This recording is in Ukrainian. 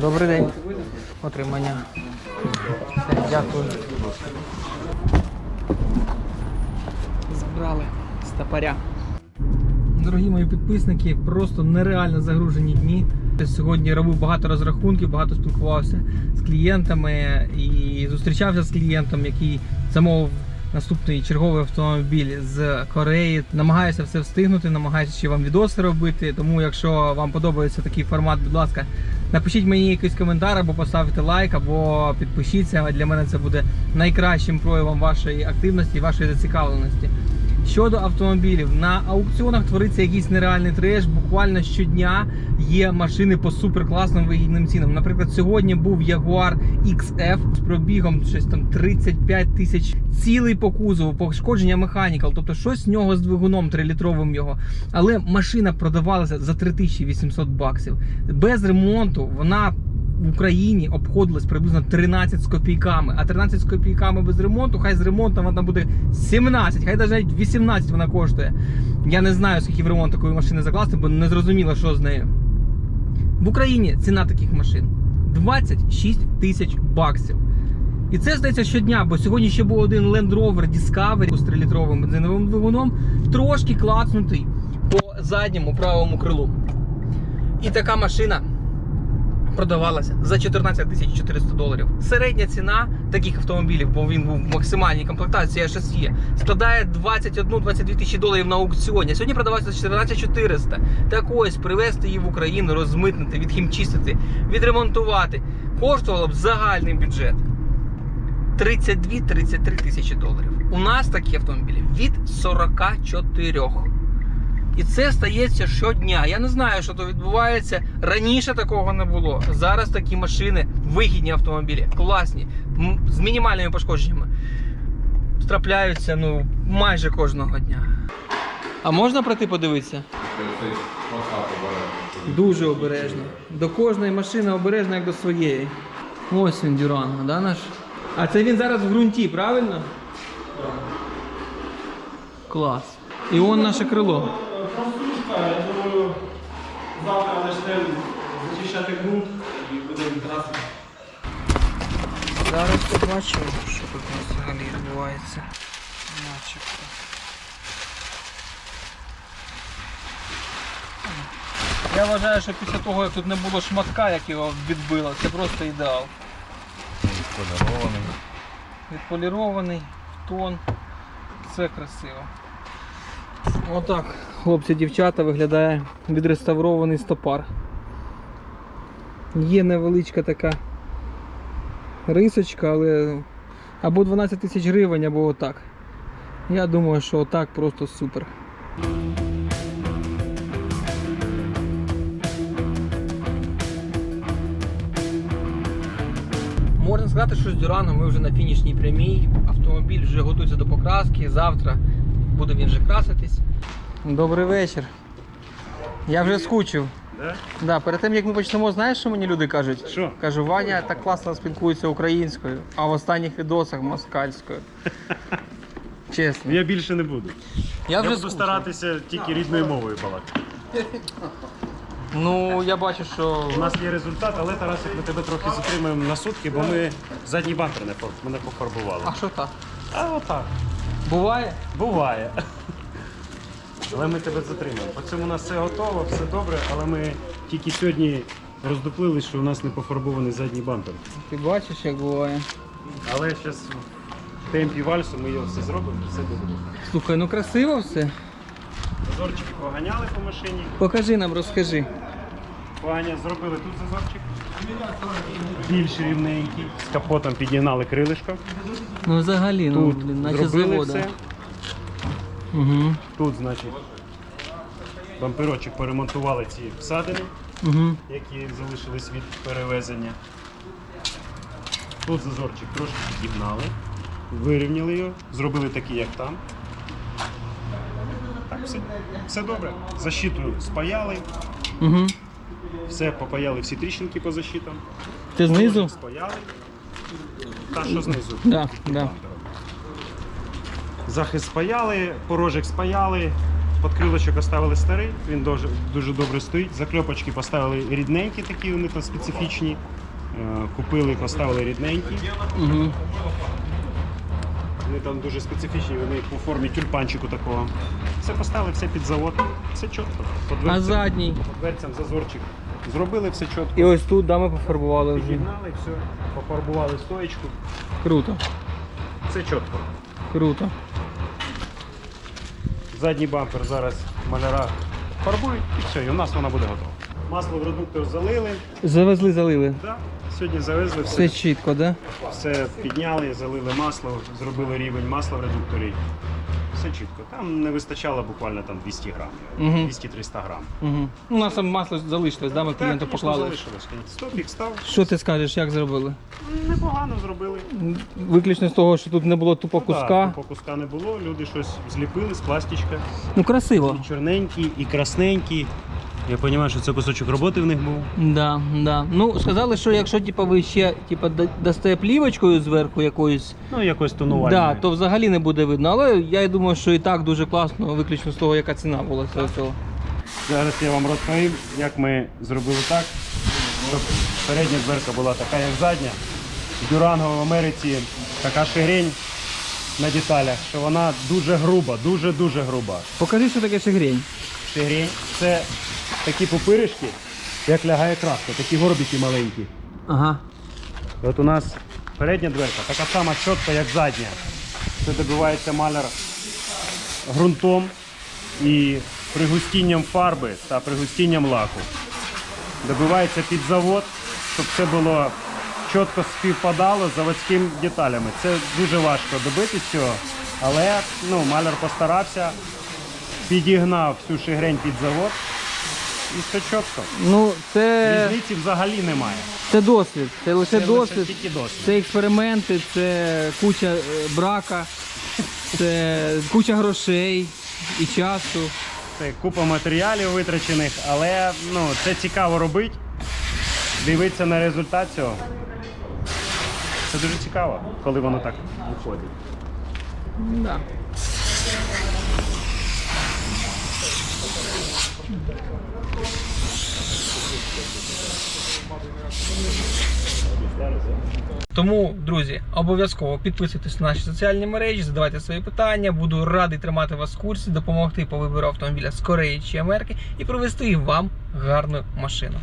Добрий день. Отримання. Все, дякую. Забрали з. Дорогі мої підписники, просто нереально загружені дні. Сьогодні робив багато розрахунків, багато спілкувався з клієнтами і зустрічався з клієнтом, який замовив наступний черговий автомобіль з Кореї. Намагаюся все встигнути, намагаюся ще вам відоси робити. Тому, якщо вам подобається такий формат, будь ласка, напишіть мені якийсь коментар або поставте лайк, або підпишіться. Для мене це буде найкращим проявом вашої активності, вашої зацікавленості. Щодо автомобілів, на аукціонах твориться якийсь нереальний треш. Буквально щодня є машини по суперкласним вигідним цінам. Наприклад, сьогодні був Jaguar XF з пробігом щось там 35 тисяч цілий по кузову, пошкодження механікал, тобто щось з нього з двигуном 3-літровим його. Але машина продавалася за 3800 баксів. Без ремонту вона в Україні обходилась приблизно 13 з копійками, а 13 з копійками без ремонту, хай з ремонтом вона буде 17, хай навіть 18 вона коштує. Я не знаю, скільки в ремонт такої машини закласти, бо не зрозуміло, що з нею. В Україні ціна таких машин 26 тисяч баксів. І це здається щодня, бо сьогодні ще був один Land Rover Discovery з 3-літровим бензиновим двигуном, трошки клацнутий по задньому правому крилу. І така машина продавалася за 14 тисяч 400 доларів. Середня ціна таких автомобілів, бо він був в максимальній комплектації HSE, складає 21-22 тисячі доларів на аукціоні. Сьогодні продавався за 14 400. Так ось привезти її в Україну, розмитнити, відхімчистити, відремонтувати. Коштувало б загальний бюджет 32-33 тисячі доларів. У нас такі автомобілі від 44. І це стається щодня. Я не знаю, що то відбувається. Раніше такого не було. Зараз такі машини, вигідні автомобілі, класні, з мінімальними пошкодженнями. Трапляються ну, майже кожного дня. А можна пройти подивитися? Дуже обережно. До кожної машини обережно, як до своєї. Ось він Дюранго, да, наш? А це він зараз в ґрунті, правильно? Клас. І он наше крило. Прослушка, я думаю, завтра почнемо зачищати ґрунт і будемо трасити. Зараз побачимо, що тут у нас взагалі відбувається. Начебто. Я вважаю, що після того, як тут не було шматка, як його відбило, це просто ідеал. Відполірований. Відполірований, в тон. Все красиво. Отак, хлопці, дівчата, виглядає відреставрований стопар. Є невеличка така рисочка, але або 12 тисяч гривень, або отак. Я думаю, що отак просто супер. Можна сказати, що з Дюраном ми вже на фінішній прямій. Автомобіль вже готується до покраски. Завтра буде він вже краситись. Добрий вечір. Я вже скучив. Да? Да, перед тим як ми почнемо, знаєш, що мені люди кажуть? Що? Кажу, Ваня так класно спілкується українською, а в останніх відосах москальською. Чесно. Я більше не буду. Я Я вже буду скучив. старатися тільки рідною мовою балакати. Ну, я бачу, що. У нас є результат, але Тарасик, ми тебе трохи затримаємо на сутки, бо ми задній бампер не пофарбували. А що так? А отак. Буває? Буває. Але ми тебе затримаємо. По цьому у нас все готово, все добре, але ми тільки сьогодні роздуплили, що у нас не пофарбований задній бампер. Ти бачиш, як буває. Але зараз в темпі вальсу ми його все зробимо, все буде. Слухай, ну красиво все. Зазорчик поганяли по машині. Покажи нам, розкажи. Поганя зробили тут зазорчик. Більш рівненький. З капотом підігнали крилишко. Ну взагалі, ну, Тут блін, наче зробили завода. все. Угу. Тут, значить, бамперочок поремонтували ці всадини, Угу. які залишились від перевезення. Тут зазорчик трошки підігнали, вирівняли його, зробили такий, як там. Так, все, все добре. Защиту спаяли, Угу. все попаяли всі тріщинки по защитам. Ти знизу? Спаяли. Та що знизу? Да, да. Захист спаяли, порожек спаяли, Подкрилочок оставили старий, він дуже, дуже добре стоїть. Закльопочки поставили рідненькі такі, вони там специфічні. Е, Купили, поставили рідненькі. Угу. Вони там дуже специфічні, вони по формі тюльпанчику такого. Все поставили, все під завод. Все чітко. По А задній? по дверцям зазорчик. Зробили все чітко. І ось тут да, ми пофарбували вже. Підігнали, все, пофарбували стоечку. Круто, Все чітко. круто. Задній бампер зараз маляра фарбують і все, і у нас вона буде готова. Масло в редуктор залили. Завезли, залили. Да. Сьогодні завезли Все все, чітко, да? все підняли, залили масло, зробили рівень масла в редукторі. Все чітко. Там не вистачало буквально там 200 грам, Мгм. 200-300 грам. Угу. У нас там масло залишилось, да? ми клієнту конечно, поклали. залишилось. Стопік став. Що ти скажеш, як зробили? Непогано зробили. Виключно з того, що тут не було тупо Ну, куска. тупо куска не було, люди щось зліпили з пластичка. Ну красиво. І чорненькі, і красненькі. Я розумію, що це кусочок роботи в них був. Да, да. Ну, сказали, що якщо типу, ви ще типу, дасте плівочкою зверху якоюсь, Ну, якось тонувальне. да, то взагалі не буде видно. Але я думаю, що і так дуже класно, виключно з того, яка ціна була цього всього. Зараз я вам розповім, як ми зробили так, щоб передня дверка була така, як задня. Дюранго в Америці така ширень на деталях, що вона дуже груба, дуже-дуже груба. Покажи, що таке шигрень. Ширень це такі пупиришки, як лягає краска, такі горбики маленькі. Ага. От у нас передня дверка така сама чітка, як задня. Це добивається маляр ґрунтом і пригустінням фарби та пригустінням лаку. Добивається під завод, щоб все було чітко співпадало з заводськими деталями. Це дуже важко добитись цього, але ну, маляр постарався, підігнав всю шигрень під завод і все чітко. Ну, це, Різниці взагалі немає. це досвід. Це лише Це лише досвід. тільки досвід. Це експерименти, це куча е, брака, це куча грошей і часу. Це купа матеріалів витрачених, але ну, це цікаво робити. Дивитися на результат цього. Це дуже цікаво, коли воно так виходить. Да. Тому, друзі, обов'язково підписуйтесь на наші соціальні мережі, задавайте свої питання. Буду радий тримати вас в курсі, допомогти по вибору автомобіля з Кореї чи Америки і привезти вам гарну машину.